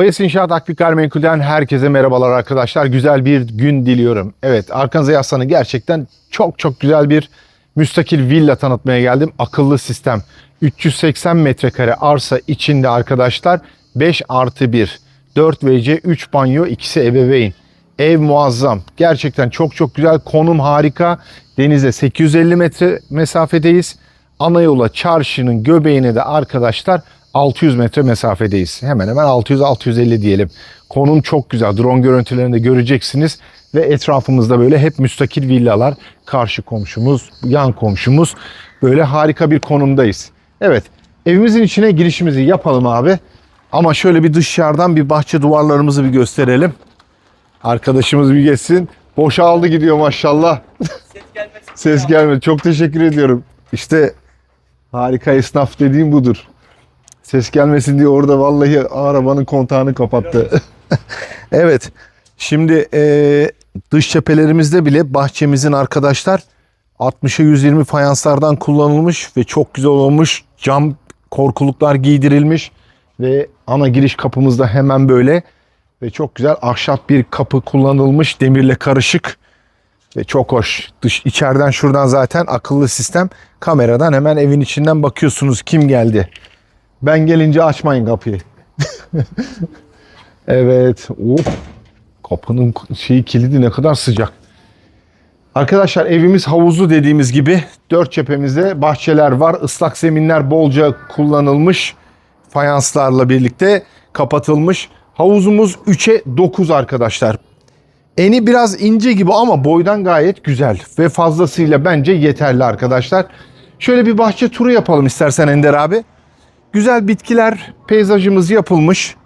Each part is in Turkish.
Oyes İnşaat Akbik Gayrimenkul'den herkese merhabalar arkadaşlar. Güzel bir gün diliyorum. Evet arkanıza yaslanın gerçekten çok çok güzel bir müstakil villa tanıtmaya geldim. Akıllı sistem. 380 metrekare arsa içinde arkadaşlar 5 artı 1. 4 WC, 3 banyo, ikisi ebeveyn. Ev muazzam. Gerçekten çok çok güzel. Konum harika. Denize 850 metre mesafedeyiz. Ana yola çarşının göbeğine de arkadaşlar 600 metre mesafedeyiz. Hemen hemen 600-650 diyelim. Konum çok güzel. Drone görüntülerinde göreceksiniz. Ve etrafımızda böyle hep müstakil villalar. Karşı komşumuz, yan komşumuz. Böyle harika bir konumdayız. Evet evimizin içine girişimizi yapalım abi. Ama şöyle bir dışarıdan bir bahçe duvarlarımızı bir gösterelim. Arkadaşımız bir geçsin. Boşaldı gidiyor maşallah. Ses gelmesin. Ses gelmedi. Çok teşekkür ediyorum. İşte harika esnaf dediğim budur. Ses gelmesin diye orada vallahi arabanın kontağını kapattı. evet. Şimdi eee, dış cephelerimizde bile bahçemizin arkadaşlar 60'a 120 fayanslardan kullanılmış ve çok güzel olmuş. Cam korkuluklar giydirilmiş ve ana giriş kapımızda hemen böyle ve çok güzel ahşap bir kapı kullanılmış demirle karışık ve çok hoş. Dış içeriden şuradan zaten akıllı sistem kameradan hemen evin içinden bakıyorsunuz kim geldi. Ben gelince açmayın kapıyı. evet. Of. Kapının şeyi kilidi ne kadar sıcak. Arkadaşlar evimiz havuzlu dediğimiz gibi dört cephemizde bahçeler var. Islak zeminler bolca kullanılmış. Fayanslarla birlikte kapatılmış. Havuzumuz 3'e 9 arkadaşlar. Eni biraz ince gibi ama boydan gayet güzel ve fazlasıyla bence yeterli arkadaşlar. Şöyle bir bahçe turu yapalım istersen Ender abi. Güzel bitkiler, peyzajımız yapılmış.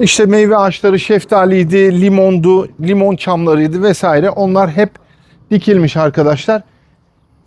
İşte meyve ağaçları, şeftaliydi, limondu, limon çamlarıydı vesaire. Onlar hep dikilmiş arkadaşlar.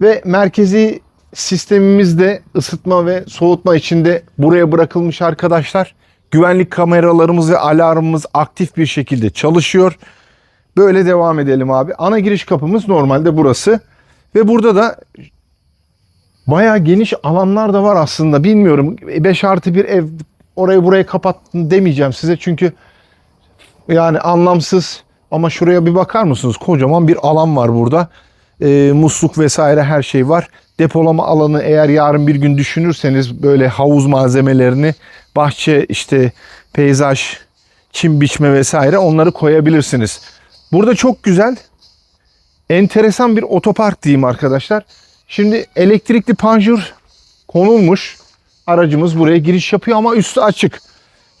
Ve merkezi sistemimizde ısıtma ve soğutma içinde buraya bırakılmış arkadaşlar. Güvenlik kameralarımız ve alarmımız aktif bir şekilde çalışıyor. Böyle devam edelim abi. Ana giriş kapımız normalde burası. Ve burada da bayağı geniş alanlar da var aslında. Bilmiyorum 5 artı bir ev orayı buraya kapattın demeyeceğim size. Çünkü yani anlamsız ama şuraya bir bakar mısınız? Kocaman bir alan var burada. Ee, musluk vesaire her şey var. Depolama alanı eğer yarın bir gün düşünürseniz böyle havuz malzemelerini, bahçe işte peyzaj, çim biçme vesaire onları koyabilirsiniz. Burada çok güzel enteresan bir otopark diyeyim arkadaşlar. Şimdi elektrikli panjur konulmuş. Aracımız buraya giriş yapıyor ama üstü açık.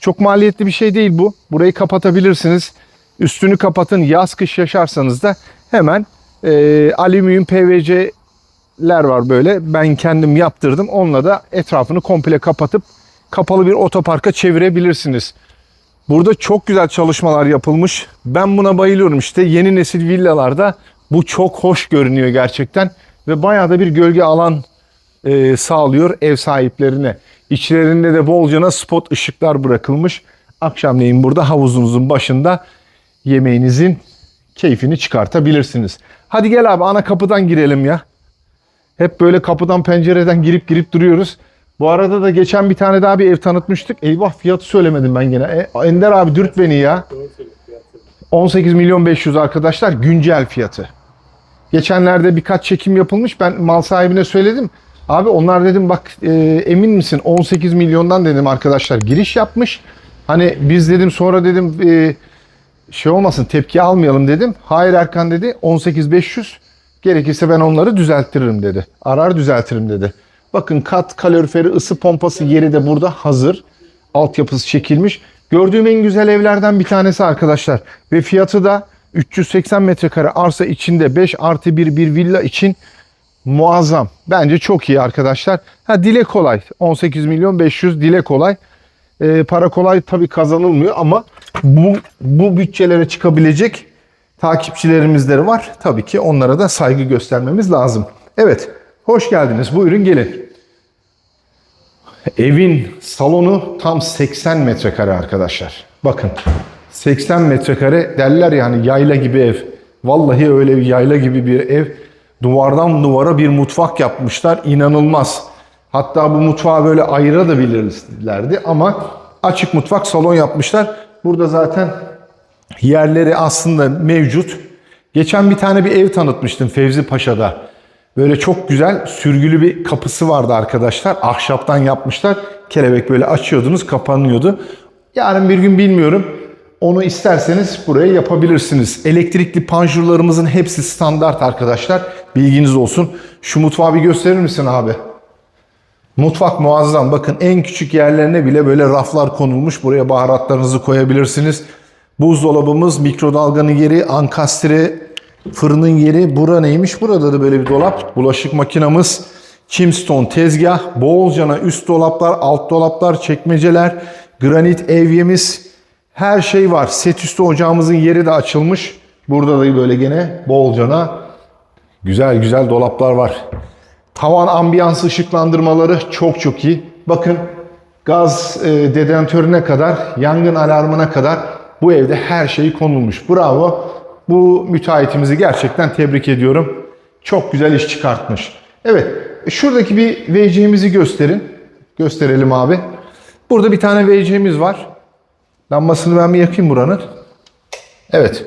Çok maliyetli bir şey değil bu. Burayı kapatabilirsiniz. Üstünü kapatın. Yaz kış yaşarsanız da hemen e, alüminyum PVC'ler var böyle. Ben kendim yaptırdım. Onunla da etrafını komple kapatıp kapalı bir otoparka çevirebilirsiniz. Burada çok güzel çalışmalar yapılmış. Ben buna bayılıyorum işte. Yeni nesil villalarda bu çok hoş görünüyor gerçekten. Ve bayağı da bir gölge alan e, sağlıyor ev sahiplerine. İçlerinde de bolcana spot ışıklar bırakılmış. Akşamleyin burada havuzunuzun başında yemeğinizin keyfini çıkartabilirsiniz. Hadi gel abi ana kapıdan girelim ya. Hep böyle kapıdan pencereden girip girip duruyoruz. Bu arada da geçen bir tane daha bir ev tanıtmıştık. Eyvah fiyatı söylemedim ben gene. E, Ender abi dürt beni ya. 18 milyon 500 arkadaşlar güncel fiyatı. Geçenlerde birkaç çekim yapılmış. Ben mal sahibine söyledim. Abi onlar dedim bak e, emin misin 18 milyondan dedim arkadaşlar giriş yapmış. Hani biz dedim sonra dedim e, şey olmasın tepki almayalım dedim. Hayır Erkan dedi 18500 gerekirse ben onları düzelttiririm dedi. Arar düzeltirim dedi. Bakın kat kaloriferi ısı pompası yeri de burada hazır. Altyapısı çekilmiş. Gördüğüm en güzel evlerden bir tanesi arkadaşlar. Ve fiyatı da 380 metrekare arsa içinde 5 artı 1 bir villa için muazzam. Bence çok iyi arkadaşlar. Ha dile kolay. 18 milyon 500 dile kolay. Ee, para kolay tabii kazanılmıyor ama bu bu bütçelere çıkabilecek takipçilerimizleri var. Tabii ki onlara da saygı göstermemiz lazım. Evet. Hoş geldiniz. Buyurun gelin. Evin salonu tam 80 metrekare arkadaşlar. Bakın 80 metrekare derler yani yayla gibi ev. Vallahi öyle bir yayla gibi bir ev. Duvardan duvara bir mutfak yapmışlar. İnanılmaz. Hatta bu mutfağı böyle ayırabilirlerdi ama Açık mutfak, salon yapmışlar. Burada zaten yerleri aslında mevcut. Geçen bir tane bir ev tanıtmıştım Fevzi Paşa'da. Böyle çok güzel sürgülü bir kapısı vardı arkadaşlar. Ahşaptan yapmışlar. Kelebek böyle açıyordunuz, kapanıyordu. Yarın bir gün bilmiyorum. Onu isterseniz buraya yapabilirsiniz. Elektrikli panjurlarımızın hepsi standart arkadaşlar. Bilginiz olsun. Şu mutfağı bir gösterir misin abi? Mutfak muazzam. Bakın en küçük yerlerine bile böyle raflar konulmuş. Buraya baharatlarınızı koyabilirsiniz. Buzdolabımız, mikrodalganın yeri, ankastre, fırının yeri. Bura neymiş? Burada da böyle bir dolap. Bulaşık makinamız, Chimstone tezgah, bolcana üst dolaplar, alt dolaplar, çekmeceler, granit evyemiz. Her şey var. Set üstü ocağımızın yeri de açılmış. Burada da böyle gene bolcana güzel güzel dolaplar var. Tavan ambiyans ışıklandırmaları çok çok iyi. Bakın gaz e, dedenatörüne kadar, yangın alarmına kadar bu evde her şey konulmuş. Bravo. Bu müteahhitimizi gerçekten tebrik ediyorum. Çok güzel iş çıkartmış. Evet, şuradaki bir VC'mizi gösterin. Gösterelim abi. Burada bir tane VC'miz var. Lambasını ben bir yakayım buranın. Evet.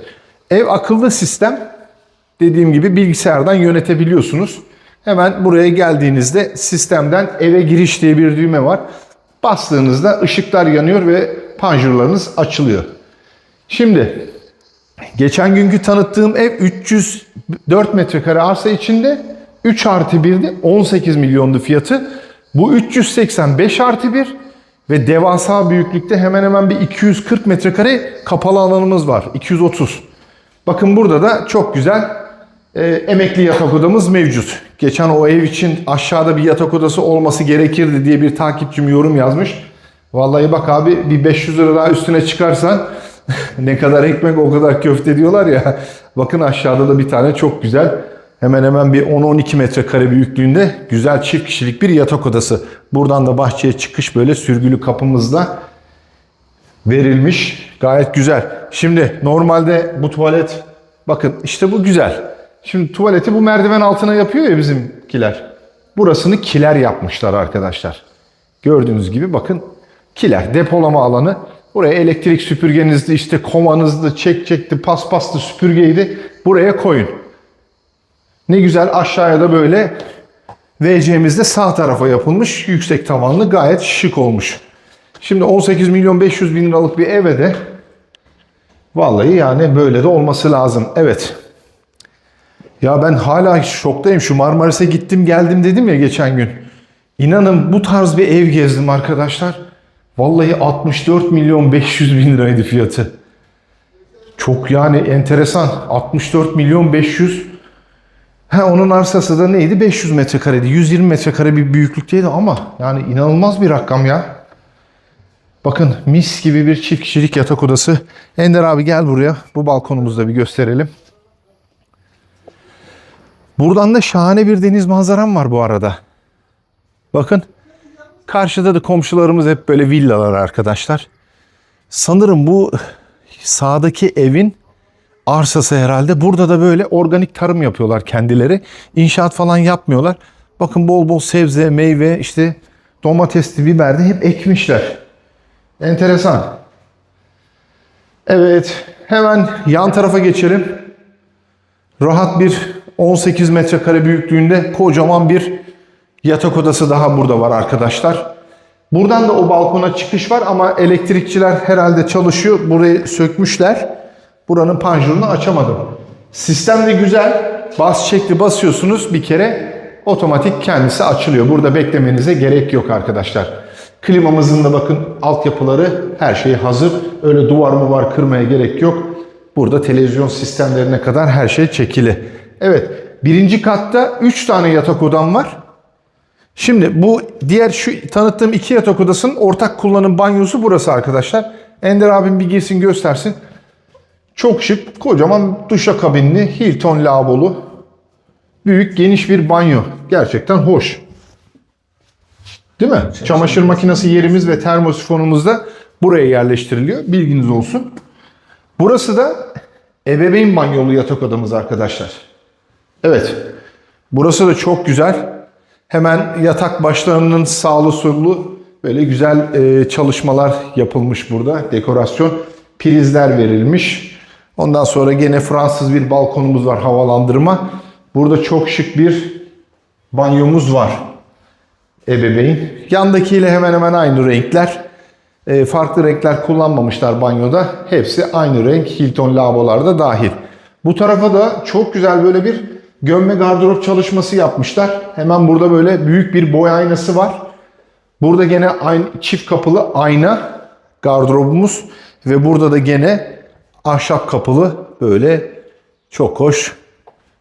Ev akıllı sistem. Dediğim gibi bilgisayardan yönetebiliyorsunuz. Hemen buraya geldiğinizde sistemden eve giriş diye bir düğme var. Bastığınızda ışıklar yanıyor ve panjurlarınız açılıyor. Şimdi geçen günkü tanıttığım ev 304 metrekare arsa içinde 3 artı 1'di 18 milyondu fiyatı. Bu 385 artı 1 ve devasa büyüklükte hemen hemen bir 240 metrekare kapalı alanımız var. 230. Bakın burada da çok güzel e, emekli yatak odamız mevcut. Geçen o ev için aşağıda bir yatak odası olması gerekirdi diye bir takipçim yorum yazmış. Vallahi bak abi bir 500 lira daha üstüne çıkarsan ne kadar ekmek o kadar köfte diyorlar ya. Bakın aşağıda da bir tane çok güzel hemen hemen bir 10-12 metrekare büyüklüğünde güzel çift kişilik bir yatak odası. Buradan da bahçeye çıkış böyle sürgülü kapımızda verilmiş. Gayet güzel. Şimdi normalde bu tuvalet bakın işte bu güzel. Şimdi tuvaleti bu merdiven altına yapıyor ya bizimkiler. Burasını kiler yapmışlar arkadaşlar. Gördüğünüz gibi bakın kiler depolama alanı. Buraya elektrik süpürgenizdi işte kovanızdı, çek çekti, paspastı, süpürgeydi. Buraya koyun. Ne güzel aşağıya da böyle VC'mizde sağ tarafa yapılmış yüksek tavanlı gayet şık olmuş. Şimdi 18 milyon 500 bin liralık bir eve de vallahi yani böyle de olması lazım. Evet. Ya ben hala şoktayım. Şu Marmaris'e gittim geldim dedim ya geçen gün. İnanın bu tarz bir ev gezdim arkadaşlar. Vallahi 64 milyon 500 bin liraydı fiyatı. Çok yani enteresan. 64 milyon 500. Ha onun arsası da neydi? 500 metrekareydi. 120 metrekare bir büyüklükteydi ama yani inanılmaz bir rakam ya. Bakın mis gibi bir çift kişilik yatak odası. Ender abi gel buraya. Bu balkonumuzda bir gösterelim. Buradan da şahane bir deniz manzaram var bu arada. Bakın. Karşıda da komşularımız hep böyle villalar arkadaşlar. Sanırım bu sağdaki evin arsası herhalde. Burada da böyle organik tarım yapıyorlar kendileri. İnşaat falan yapmıyorlar. Bakın bol bol sebze, meyve, işte domatesli, biber de hep ekmişler. Enteresan. Evet, hemen yan tarafa geçelim. Rahat bir 18 metrekare büyüklüğünde kocaman bir yatak odası daha burada var arkadaşlar. Buradan da o balkona çıkış var ama elektrikçiler herhalde çalışıyor. Burayı sökmüşler. Buranın panjurunu açamadım. Sistem de güzel. Bas çekti basıyorsunuz bir kere otomatik kendisi açılıyor. Burada beklemenize gerek yok arkadaşlar. Klimamızın da bakın altyapıları her şey hazır. Öyle duvar mı var kırmaya gerek yok. Burada televizyon sistemlerine kadar her şey çekili. Evet birinci katta 3 tane yatak odam var. Şimdi bu diğer şu tanıttığım iki yatak odasının ortak kullanım banyosu burası arkadaşlar. Ender abim bir girsin göstersin. Çok şık, kocaman duşakabinli, Hilton lavabolu. Büyük, geniş bir banyo. Gerçekten hoş. Değil mi? Çamaşır makinesi yerimiz ve termosifonumuz da buraya yerleştiriliyor. Bilginiz olsun. Burası da ebeveyn banyolu yatak odamız arkadaşlar. Evet. Burası da çok güzel. Hemen yatak başlarının sağlı sollu Böyle güzel e, çalışmalar yapılmış burada. Dekorasyon. Prizler verilmiş. Ondan sonra gene Fransız bir balkonumuz var havalandırma. Burada çok şık bir banyomuz var. Ebeveyn. Yandakiyle hemen hemen aynı renkler. E, farklı renkler kullanmamışlar banyoda. Hepsi aynı renk. Hilton lavabolarda dahil. Bu tarafa da çok güzel böyle bir gömme gardırop çalışması yapmışlar. Hemen burada böyle büyük bir boy aynası var. Burada gene aynı çift kapılı ayna gardırobumuz ve burada da gene ahşap kapılı böyle çok hoş.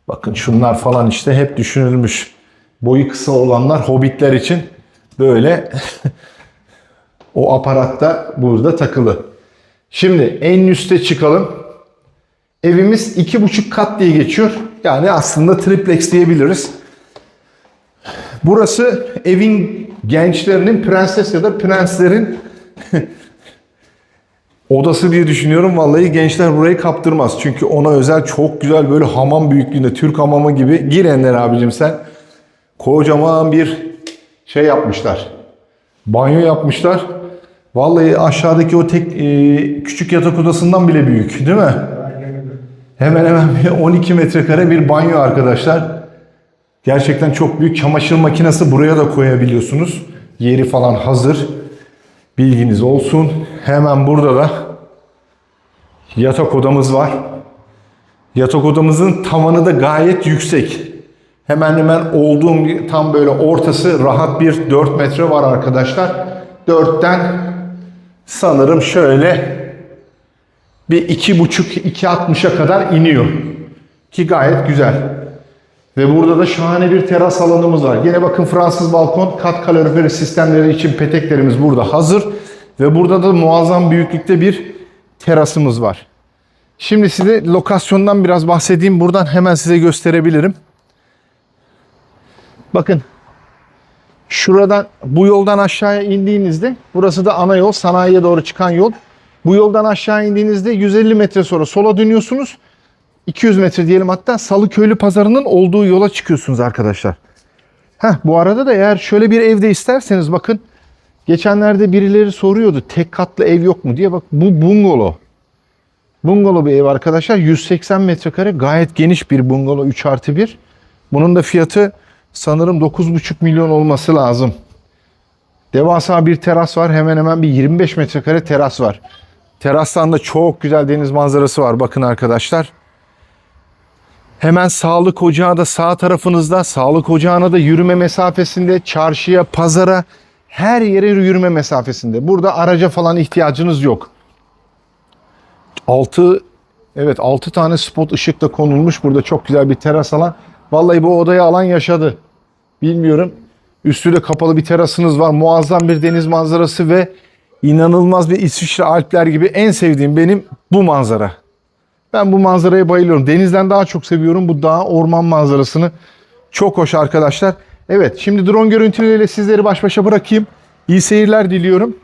Bakın şunlar falan işte hep düşünülmüş. Boyu kısa olanlar hobbitler için böyle o aparatta burada takılı. Şimdi en üste çıkalım. Evimiz iki buçuk kat diye geçiyor. Yani aslında triplex diyebiliriz. Burası evin gençlerinin prenses ya da prenslerin odası diye düşünüyorum. Vallahi gençler burayı kaptırmaz. Çünkü ona özel çok güzel böyle hamam büyüklüğünde Türk hamamı gibi girenler abicim sen. Kocaman bir şey yapmışlar. Banyo yapmışlar. Vallahi aşağıdaki o tek e, küçük yatak odasından bile büyük değil mi? Hemen hemen bir 12 metrekare bir banyo arkadaşlar. Gerçekten çok büyük. Çamaşır makinesi buraya da koyabiliyorsunuz. Yeri falan hazır. Bilginiz olsun. Hemen burada da yatak odamız var. Yatak odamızın tavanı da gayet yüksek. Hemen hemen olduğum tam böyle ortası rahat bir 4 metre var arkadaşlar. 4'ten sanırım şöyle bir iki buçuk 2.60'a kadar iniyor. Ki gayet güzel. Ve burada da şahane bir teras alanımız var. Yine bakın Fransız balkon kat kaloriferi sistemleri için peteklerimiz burada hazır. Ve burada da muazzam büyüklükte bir terasımız var. Şimdi size lokasyondan biraz bahsedeyim. Buradan hemen size gösterebilirim. Bakın şuradan bu yoldan aşağıya indiğinizde burası da ana yol sanayiye doğru çıkan yol. Bu yoldan aşağı indiğinizde 150 metre sonra sola dönüyorsunuz. 200 metre diyelim hatta Salıköylü pazarının olduğu yola çıkıyorsunuz arkadaşlar. Heh, bu arada da eğer şöyle bir evde isterseniz bakın geçenlerde birileri soruyordu tek katlı ev yok mu diye bak bu bungalov. Bungalov bir ev arkadaşlar 180 metrekare gayet geniş bir bungalov 3 artı 1. Bunun da fiyatı sanırım 9,5 milyon olması lazım. Devasa bir teras var. Hemen hemen bir 25 metrekare teras var. Terastan da çok güzel deniz manzarası var. Bakın arkadaşlar. Hemen sağlık ocağı da sağ tarafınızda. Sağlık ocağına da yürüme mesafesinde. Çarşıya, pazara her yere yürüme mesafesinde. Burada araca falan ihtiyacınız yok. 6 evet 6 tane spot ışık da konulmuş. Burada çok güzel bir teras alan. Vallahi bu odayı alan yaşadı. Bilmiyorum. Üstü de kapalı bir terasınız var. Muazzam bir deniz manzarası ve inanılmaz bir İsviçre Alpler gibi en sevdiğim benim bu manzara. Ben bu manzaraya bayılıyorum. Denizden daha çok seviyorum bu dağ orman manzarasını. Çok hoş arkadaşlar. Evet şimdi drone görüntüleriyle sizleri baş başa bırakayım. İyi seyirler diliyorum.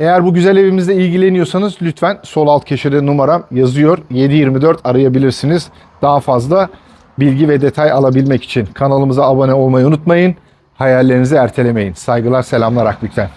Eğer bu güzel evimizle ilgileniyorsanız lütfen sol alt köşede numaram yazıyor. 724 arayabilirsiniz. Daha fazla bilgi ve detay alabilmek için kanalımıza abone olmayı unutmayın. Hayallerinizi ertelemeyin. Saygılar, selamlar Akbük'ten.